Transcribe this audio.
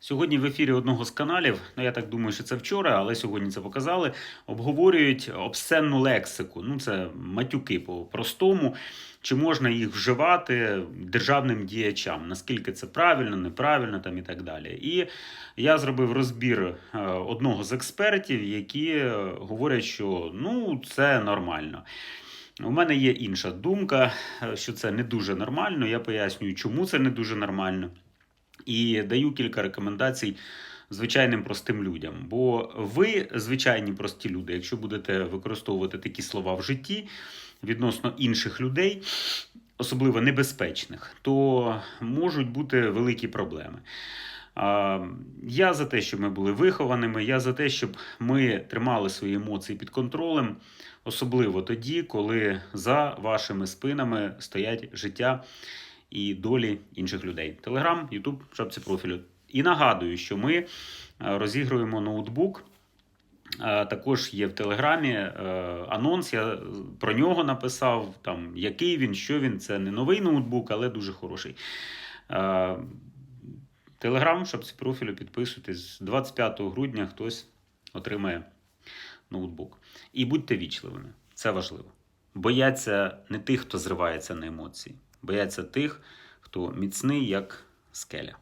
Сьогодні в ефірі одного з каналів, ну я так думаю, що це вчора, але сьогодні це показали. Обговорюють обсценну лексику. Ну, це матюки по-простому. Чи можна їх вживати державним діячам? Наскільки це правильно, неправильно там і так далі. І я зробив розбір е, одного з експертів, які говорять, що ну це нормально. У мене є інша думка, е, що це не дуже нормально. Я пояснюю, чому це не дуже нормально. І даю кілька рекомендацій звичайним простим людям. Бо ви, звичайні прості люди, якщо будете використовувати такі слова в житті відносно інших людей, особливо небезпечних, то можуть бути великі проблеми. Я за те, щоб ми були вихованими, я за те, щоб ми тримали свої емоції під контролем, особливо тоді, коли за вашими спинами стоять життя і долі інших людей. Телеграм, Ютуб, шапці профілю. І нагадую, що ми е, розігруємо ноутбук. Е, Також є в Телеграмі е, анонс. Я про нього написав. Там який він, що він. Це не новий ноутбук, але дуже хороший. Телеграм, шапці профілю, підписуйтесь. 25 грудня хтось отримає ноутбук. І будьте вічливими. Це важливо. Бояться не тих, хто зривається на емоції, бояться тих, хто міцний, як скеля.